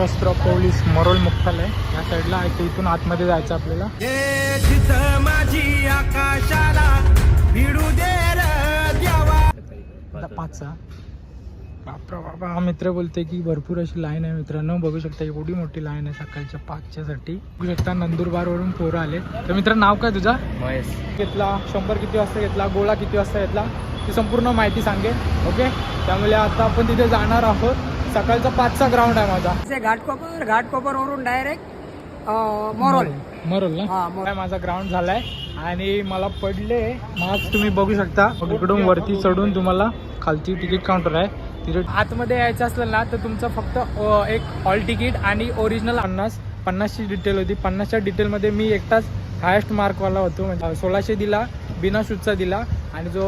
सशस्त्र पोलीस मरोल मुख्यालय या साईडला आहे. ते इथून आतमध्ये जायचं आपल्याला. माझी आकाशाला भिडू दे पाचचा. बापरा हा मित्र बोलते की भरपूर अशी लाईन आहे मित्रांनो बघू शकता एवढी मोठी लाईन आहे सकाळच्या पाचच्यासाठी बघू शकता नंदुरबारवरून पोरं आले. तर मित्र नाव काय तुझा? महेश. घेतला. शंभर किती वाजता घेतला? गोळा किती वाजता घेतला? ती संपूर्ण माहिती सांगेल. ओके त्यामुळे आता आपण तिथे जाणार आहोत. सकाळचा पाचचा ग्राउंड आहे माझा. घाटकोपर घाटकोपर वरून डायरेक्ट मोरोल. मरोल ना? हा, मोरोल. काय माझा ग्राउंड झालाय. आणि मला पडले आज तुम्ही बघू शकता. इकडून वरती चढून तुम्हाला खालची तिकीट काउंटर आहे. तिथे आतमध्ये यायचं असलं ना तर तुमचं फक्त एक हॉल तिकीट आणि ओरिजिनल पन्नास पन्नासची डिटेल होती. पन्नासच्या डिटेलमध्ये मी एकटाच हायेस्ट मार्कवाला होतो. म्हणजे सोळाशे दिला बिना शूजचा दिला. आणि जो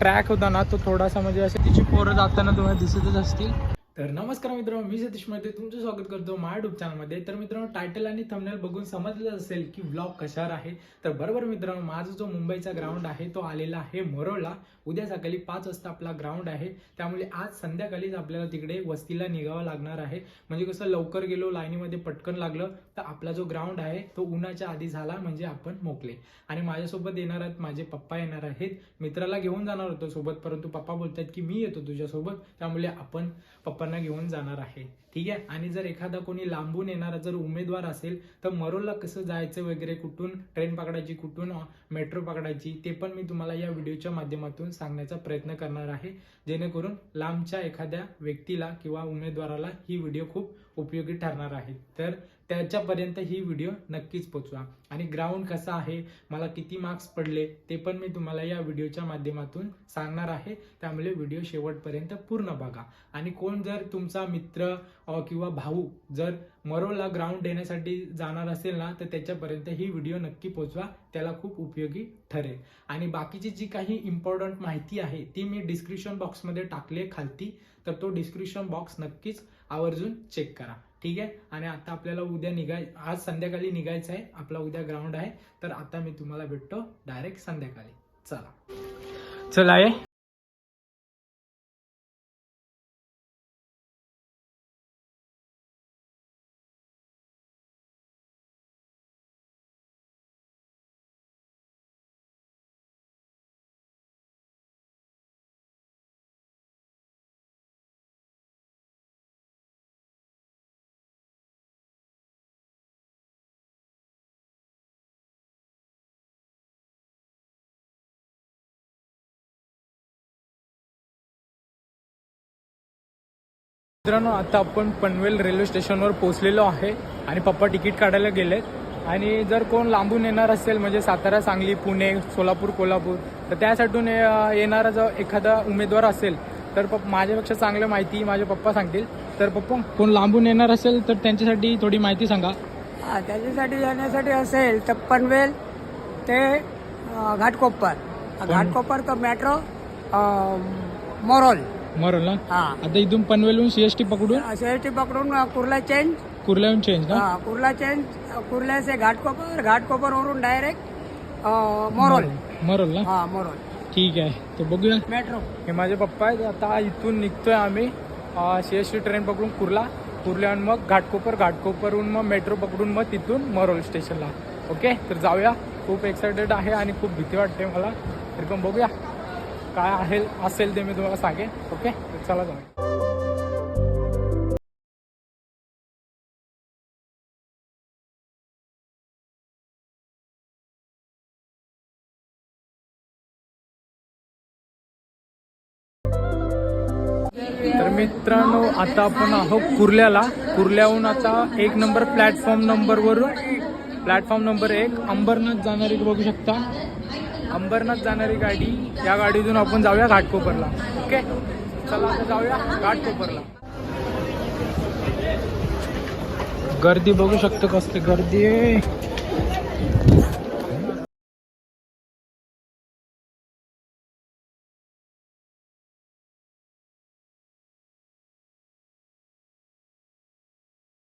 ट्रॅक होता ना तो थोडासा म्हणजे असे तिची पोरं जाताना तुम्हाला दिसतच असतील. तर नमस्कार मित्रांनो मी सतीशमध्ये तुमचं स्वागत करतो माझ्या युट्यूब चॅनलमध्ये तर मित्रांनो टायटल आणि थंबनेल बघून समजलं असेल की व्लॉग कशावर आहे तर बरोबर मित्रांनो माझा जो मुंबईचा ग्राउंड आहे तो आलेला आहे मरोळला. उद्या सकाळी पाच वाजता आपला ग्राउंड आहे. त्यामुळे आज संध्याकाळीच आपल्याला तिकडे वस्तीला निघावं लागणार आहे. म्हणजे कसं लवकर गेलो लाईनीमध्ये पटकन लागलं तर आपला जो ग्राउंड आहे तो उन्हाच्या आधी झाला म्हणजे आपण मोकले आणि माझ्यासोबत येणार आहेत माझे पप्पा येणार आहेत. मित्राला घेऊन जाणार होतो सोबत परंतु पप्पा बोलतात की मी येतो तुझ्यासोबत. त्यामुळे आपण पप्पा पप्पांना घेऊन जाणार आहे. ठीक आहे? आणि जर एखादा कोणी लांबून येणारा जर उमेदवार असेल तर मरोलला कसं जायचं वगैरे कुठून? ट्रेन पकडायची कुठून? मेट्रो पकडायची? ते पण मी तुम्हाला या व्हिडिओच्या माध्यमातून सांगण्याचा प्रयत्न करणार आहे. जेणेकरून लांबच्या एखाद्या व्यक्तीला किंवा उमेदवाराला ही व्हिडिओ खूप उपयोगी ठरणार आहे. तर त्याच्यापर्यंत ही व्हिडिओ नक्कीच पोचवा. आणि ग्राउंड कसा आहे? मला किती मार्क्स पडले? ते पण मी तुम्हाला या व्हिडिओच्या माध्यमातून सांगणार आहे. त्यामुळे व्हिडिओ शेवटपर्यंत पूर्ण बघा. आणि कोण जर तुमचा मित्र किंवा भाऊ जर मरोला ग्राउंड देण्यासाठी जाणार असेल ना तर त्याच्यापर्यंत ही व्हिडिओ नक्की पोचवा. त्याला खूप उपयोगी ठरेल. आणि बाकीची जी काही इम्पॉर्टंट माहिती आहे ती मी डिस्क्रिप्शन बॉक्समध्ये टाकली खालती. तर तो डिस्क्रिप्शन बॉक्स नक्कीच आवर्जून चेक करा. ठीक आहे? आणि आता आपल्याला उद्या निघाय आज संध्याकाळी निघायचं आहे. आपला उद्या ग्राउंड आहे. तर आता मी तुम्हाला भेटतो डायरेक्ट संध्याकाळी. चला. चला आहे मित्रांनो आता आपण पनवेल रेल्वे स्टेशनवर पोहोचलेलो आहे आणि पप्पा तिकीट काढायला गेलेत. आणि जर कोण लांबून येणार असेल म्हणजे सातारा सांगली पुणे सोलापूर कोल्हापूर तर त्यासाठून ये- येणारा जर एखादा उमेदवार असेल तर पप्पा माझ्यापेक्षा चांगलं माहिती माझे पप्पा सांगतील. तर पप्पा कोण लांबून येणार असेल तर त्यांच्यासाठी थोडी माहिती सांगा. त्याच्यासाठी जाण्यासाठी असेल तर पनवेल ते घाटकोपर. घाटकोपर तर मेट्रो मोरोल. मरोल. हा. आता इथून पनवेलहून सीएसटी पकडून? सीएसटी पकडून कुर्ला चेंज. कुर्ल्याहून चेंज ना हा, कुर्ला चेंज अं, कुर्ला से घाटकोपर घाटकोपर वरून डायरेक्ट मोरोल. मरोल. ना? हा मोरोल. ठीक आहे. तर बघूया. मेट्रो. हे माझे पप्पा आहेत. आता इथून निघतोय आम्ही सी एस टी ट्रेन पकडून कुर्ला. कुर्ल्याहून मग घाटकोपर घाटकोपरहून मग मेट्रो पकडून मग तिथून मरोल स्टेशनला ओके तर जाऊया. खूप एक्सायटेड आहे आणि खूप भीती वाटते मला. तरी पण बघूया. काय आहे असेल ते मी तुम्हाला सांगेन ओके? चला जाऊया. तर मित्रांनो आता आपण आहोत कुर्ल्याला. कुर्ल्याहून आता एक नंबर प्लॅटफॉर्म नंबरवरून प्लॅटफॉर्म नंबर एक अंबरनाथ जाणारी बघू शकता. अंबरनाथ जाणारी गाडी या गाडीतून आपण जाऊया घाटकोपरला. ओके? चला आता जाऊया घाटकोपरला. गर्दी बघू शकतो कसली गर्दी आहे.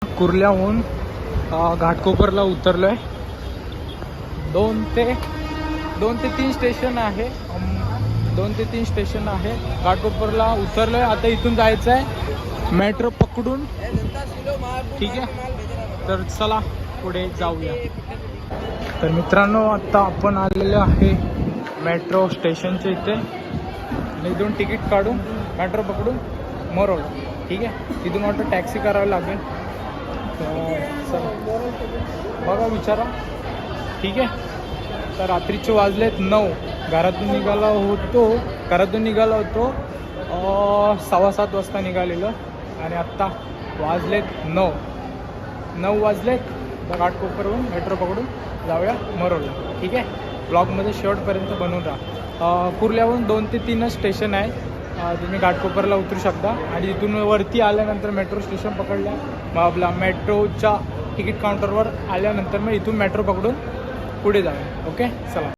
कुर्ल्याहून घाटकोपरला उतरलोय. दोन ते दोन ते तीन स्टेशन आहे. दोन ते तीन स्टेशन आहे. घाटकोपरला उतरलोय. आता इथून जायचं आहे मेट्रो पकडून. ठीक आहे? तर चला पुढे जाऊया. तर मित्रांनो आता आपण आलेलो आहे मेट्रो स्टेशनच्या इथे. इथून तिकीट काढून मेट्रो पकडून मोरोल ठीक आहे? तिथून वाटतं टॅक्सी करावी लागेल. तर चला. बघा विचारा. ठीक आहे? तर रात्रीचे वाजलेत नऊ. घरातून निघाला होतो. घरातून निघाला होतो. सव्वा सात वाजता निघालेलं. आणि आत्ता वाजलेत नऊ. नऊ वाजलेत. तर घाटकोपरहून मेट्रो पकडून जाऊया मरोडला. ठीक आहे? ब्लॉगमध्ये शेवटपर्यंत बनवून राहा. कुर्ल्याहून दोन ते तीनच स्टेशन आहे तुम्ही घाटकोपरला उतरू शकता. आणि इथून वरती आल्यानंतर मेट्रो स्टेशन पकडल्या. मग आपला मेट्रोच्या तिकीट काउंटरवर आल्यानंतर मग इथून मेट्रो पकडून पुढे जाऊया. ओके चला.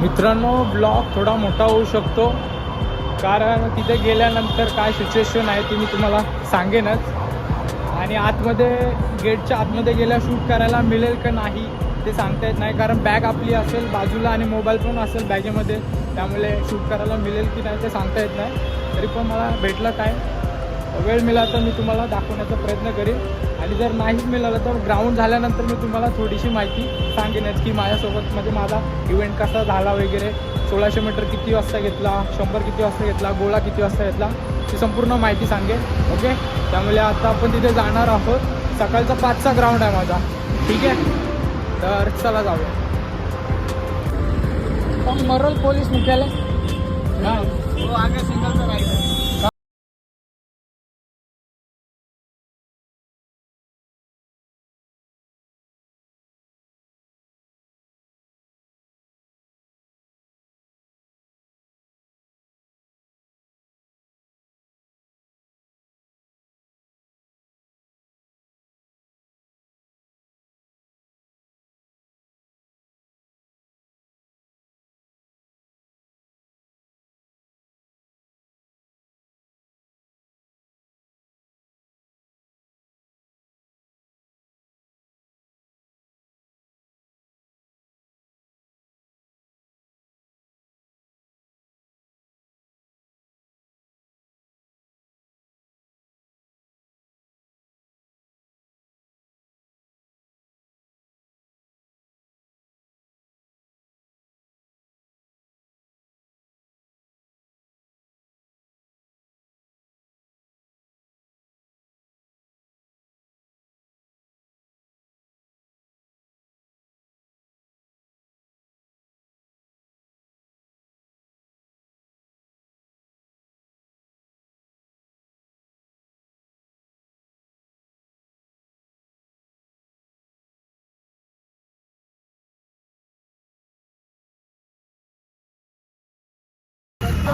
मित्रांनो ब्लॉग थोडा मोठा होऊ शकतो. कारण तिथे गेल्यानंतर काय सिच्युएशन आहे ती मी तुम्हाला सांगेनच. आणि आतमध्ये गेटच्या आतमध्ये गेल्या शूट करायला मिळेल का नाही ते सांगता येत नाही. कारण बॅग आपली असेल बाजूला आणि मोबाईल पण असेल बॅगेमध्ये त्यामुळे शूट करायला मिळेल की नाही ते सांगता येत नाही. तरी पण मला भेटलं काय? वेळ मिळाला तर मी तुम्हाला दाखवण्याचा प्रयत्न करेन. आणि जर नाहीच मिळालं तर ग्राउंड झाल्यानंतर मी तुम्हाला थोडीशी माहिती सांगेनच की माझ्यासोबत म्हणजे माझा इव्हेंट कसा झाला वगैरे. सोळाशे मीटर किती वाजता घेतला शंभर किती वाजता घेतला गोळा किती वाजता घेतला ती संपूर्ण माहिती सांगेन. ओके त्यामुळे आता आपण तिथे जाणार आहोत. सकाळचा पाचचा ग्राउंड आहे माझा. ठीक आहे? तर चला जाऊया. मरोल पोलीस मुख्यालय? हां.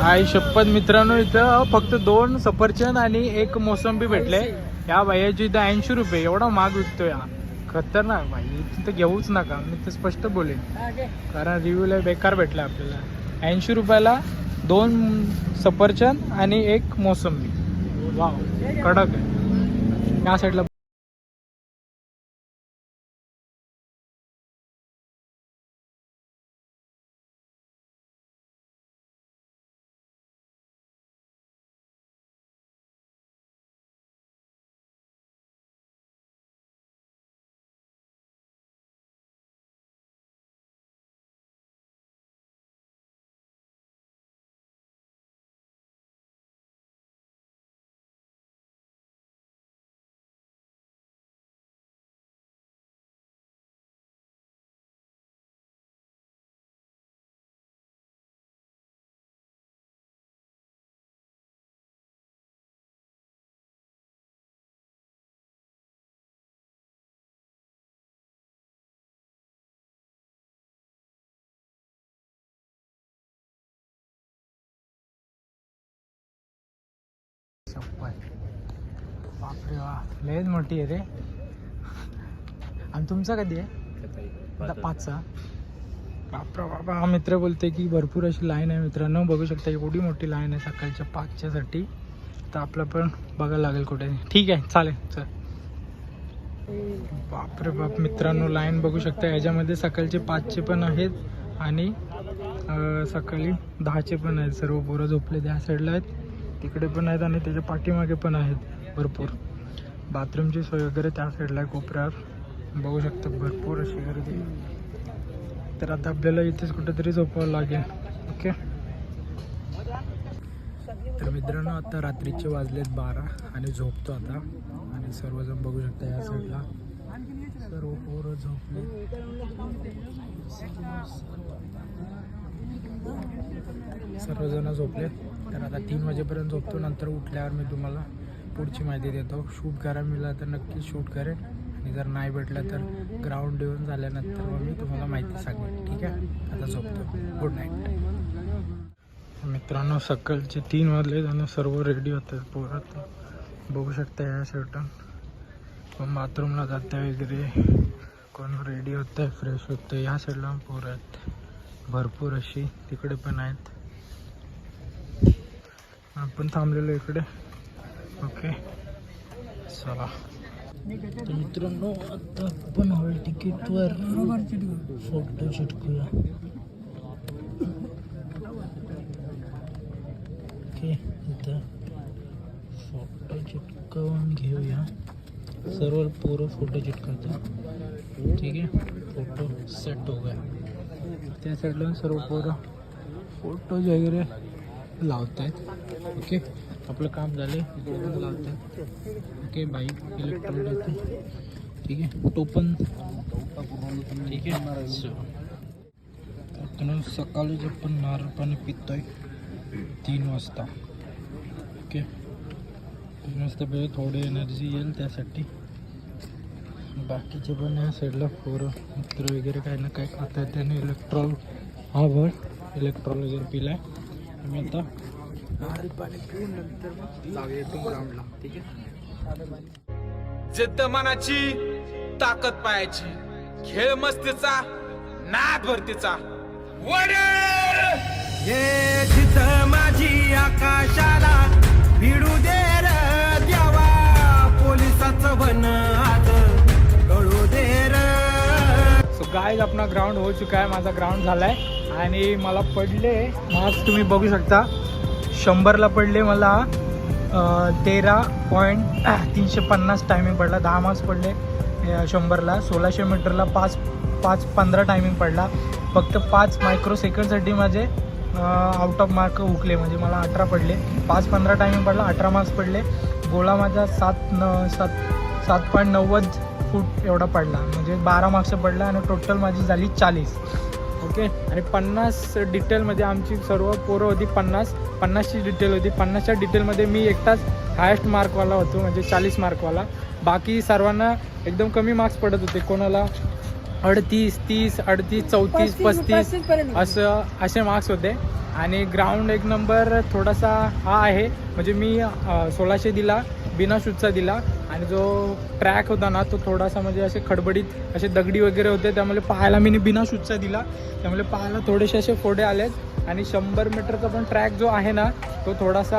आई शपथ मित्रांनो इथं फक्त दोन सफरचंद आणि एक मोसंबी भेटले. या भाईची इथं ऐंशी रुपये एवढा महाग विकतोय हा. खतरनाक भाई इथं तर घेऊच नका मी तर स्पष्ट बोलेन. कारण रिव्ह्यूला बेकार भेटला आपल्याला. ऐंशी रुपयाला दोन सफरचंद आणि एक मोसंबी. वाव कडक आहे. या साईडला शपथ बापरे वा लयच मोठी आहे रे. आणि तुमचा कधी आहे? पाचचा. बापरा बाबा हा मित्र बोलते की भरपूर अशी लाईन आहे मित्रांनो बघू शकता एवढी मोठी लाईन आहे सकाळच्या पाचच्यासाठी. तर आपलं पण बघायला लागेल कुठे. ठीक आहे चालेल चल. बापरे बाप मित्रांनो लाईन बघू शकता. याच्यामध्ये सकाळचे पाचचे पण आहेत आणि सकाळी दहाचे पण आहेत. सर्व पोरं झोपले त्या साईडला आहेत. तिकडे पण आहेत आणि त्याच्या पाठीमागे पण आहेत भरपूर. बाथरूमची सोय वगैरे त्या साईडला आहे कोपऱ्यावर. बघू शकता भरपूर अशी गर्दी. तर आता आपल्याला इथेच कुठेतरी झोपावं लागेल. ओके? तर मित्रांनो आता रात्रीचे वाजलेत बारा आणि झोपतो आता. आणि सर्वजण बघू शकता या साईडला सर्व पोरं झोपले. सर्वजण झोपले. तर आता तीन वाजेपर्यंत झोपतो नंतर उठल्यावर मी तुम्हाला पुढची माहिती देतो. शूट करा मिळाला तर नक्कीच शूट करेन. आणि जर नाही भेटलं तर ग्राउंड येऊन झाल्यानंतर मग मी तुम्हाला माहिती सांगेन. ठीक आहे? आता झोपतो. गुड नाईट मित्रांनो सकाळचे तीन वाजले आणि सर्व रेडी होतात पोरात बघू शकता या शर्टन कोण बाथरूमला जाते वगैरे. कोण रेडी होतं आहे फ्रेश होतं या साईडला पोरं आहेत भरपूर अशी तिकडे पण आहेत. आपण थांबलेलो इकडे. ओके चला. तर मित्रांनो आता आपण हॉल तिकीटवर फोटो चिटकूया ओके इथं फोटो चिटकवून घेऊया. सर्व पोरं फोटो चिटकवतो ठीक आहे? फोटो सेट हो गया. त्या साईडला सर्व पोरं. फोटोज वगैरे लावत आहेत ओके आपलं काम झालं आहे लावत आहेत ओके बाईक इलेक्ट्रॉनिक ठीक आहे? तो पण ठीक आहे? So. आपण सकाळीच आपण नारळ पाणी पितोय तीन वाजता. ओके तीन वाजता पहिले थोडी एनर्जी येईल त्यासाठी. बाकीचे पण या साईडला पोरं मित्र वगैरे काही ना काही खात आहेत त्याने इलेक्ट्रॉल हा भर इलेक्ट्रॉल वगैरे पिलाय. आता आहे जिद्द मनाची ताकद पायाची खेळ मस्तीचा नाद भरतीचा. हे जिथ माझी आकाशाला भिडू दे र द्यावा. पोलिसाचं बन आज कळू दे र. सो गाय अपना ग्राउंड हो चुका आहे. माझा ग्राउंड झाला आहे आणि मला पडले मार्क्स तुम्ही बघू शकता. शंभरला पडले मला तेरा पॉईंट तीनशे पन्नास टायमिंग पडला. दहा मार्क्स पडले शंभरला. सोळाशे मीटरला पाच पाच पंधरा टायमिंग पडला. फक्त पाच मायक्रो सेकंडसाठी माझे आउट ऑफ मार्क हुकले म्हणजे मला अठरा पडले. पाच पंधरा टायमिंग पडला अठरा मार्क्स पडले. गोळा माझा सात न सात सात पॉईंट नव्वद फूट एवढा पडला. म्हणजे बारा मार्क्स पडला आणि टोटल माझी झाली चाळीस. ओके? आणि पन्नास डिटेलमध्ये आमची सर्व पोरं होती पन्नास. पन्नासची डिटेल होती. पन्नासच्या डिटेलमध्ये मी एकटाच हायेस्ट मार्कवाला होतो म्हणजे चाळीस मार्कवाला बाकी सर्वांना एकदम कमी मार्क्स पडत होते. कोणाला अडतीस तीस अडतीस चौतीस पस्तीस-. असं असे मार्क्स होते. आणि ग्राउंड एक नंबर थोडासा हा आहे. म्हणजे मी सोळाशे दिला बिना शूजचा दिला. आणि जो ट्रॅक होता ना तो थोडासा म्हणजे असे खडबडीत असे दगडी वगैरे होते त्यामुळे पाहायला मी बिना शूजचा दिला. त्यामुळे पाहायला थोडेसे असे फोडे आलेत. आणि शंभर मीटरचा पण ट्रॅक जो आहे ना तो थोडासा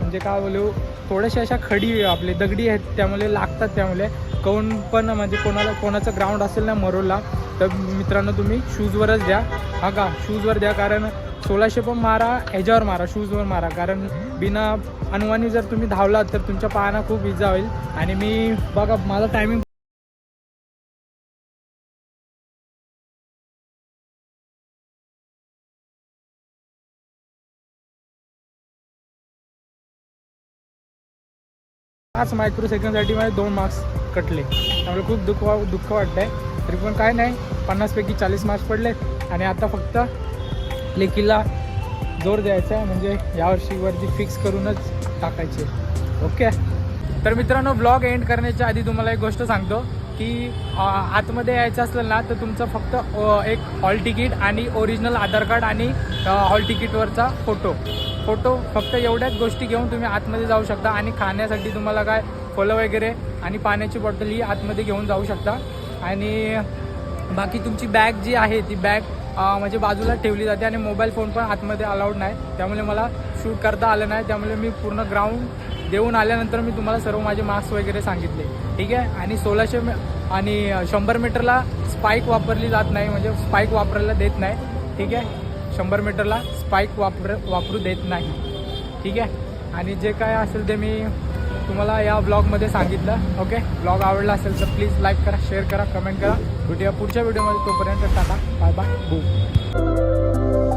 म्हणजे काय बोलू थोड्याशा अशा खडी आपले दगडी आहेत त्यामुळे लागतात त्यामुळे कोण पण म्हणजे कोणाला कोणाचं ग्राउंड असेल ना मरोला तर मित्रांनो तुम्ही शूजवरच द्या. हा का शूजवर द्या कारण सोळाशे पण मारा ह्याच्यावर मारा शूजवर मारा. कारण बिना अनुमानी जर तुम्ही धावलात तर तुमच्या पायांना खूप इजा होईल. आणि मी बघा माझा टायमिंग पाच मायक्रो सेकंडसाठी माझे दोन मार्क्स कटले. त्यामुळे खूप दुःख वा दुःख वाटतं आहे तरी पण काय नाही पन्नासपैकी चाळीस मार्क्स पडले आणि आता फक्त लेकीला जोर द्यायचा आहे म्हणजे यावर्षी वरती फिक्स करूनच टाकायचे. ओके तर मित्रांनो ब्लॉग एंड करण्याच्या आधी तुम्हाला एक गोष्ट सांगतो की आतमध्ये यायचं असलं ना तर तुमचं फक्त एक हॉल तिकीट आणि ओरिजिनल आधार कार्ड आणि हॉल तिकीटवरचा फोटो फोटो फक्त एवढ्याच गोष्टी घेऊन तुम्ही आतमध्ये जाऊ शकता आणि खाण्यासाठी तुम्हाला काय फळं वगैरे आणि पाण्याची बॉटल ही आतमध्ये घेऊन जाऊ शकता. आणि बाकी तुमची बॅग जी आहे ती बॅग म्हणजे बाजूला ठेवली जाते आणि मोबाईल फोन पण आतमध्ये अलाउड नाही. त्यामुळे मला शूट करता आलं नाही. त्यामुळे मी पूर्ण ग्राउंड देऊन आल्यानंतर मी तुम्हाला सर्व माझे मार्क्स वगैरे सांगितले. ठीक आहे? आणि सोळाशे मी- आणि शंभर मीटरला स्पाईक वापरली जात नाही. म्हणजे स्पाईक वापरायला देत नाही. ठीक आहे? शंभर मीटरला स्पाईक वापर वापरू देत नाही. ठीक आहे? आणि जे काय असेल ते मी तुम्हाला या ब्लॉगमध्ये सांगितलं. ओके ब्लॉग आवडला असेल तर प्लीज लाईक करा शेअर करा कमेंट करा. भेटूया पुढच्या व्हिडिओमध्ये तोपर्यंत टाटा. बाय बाय बू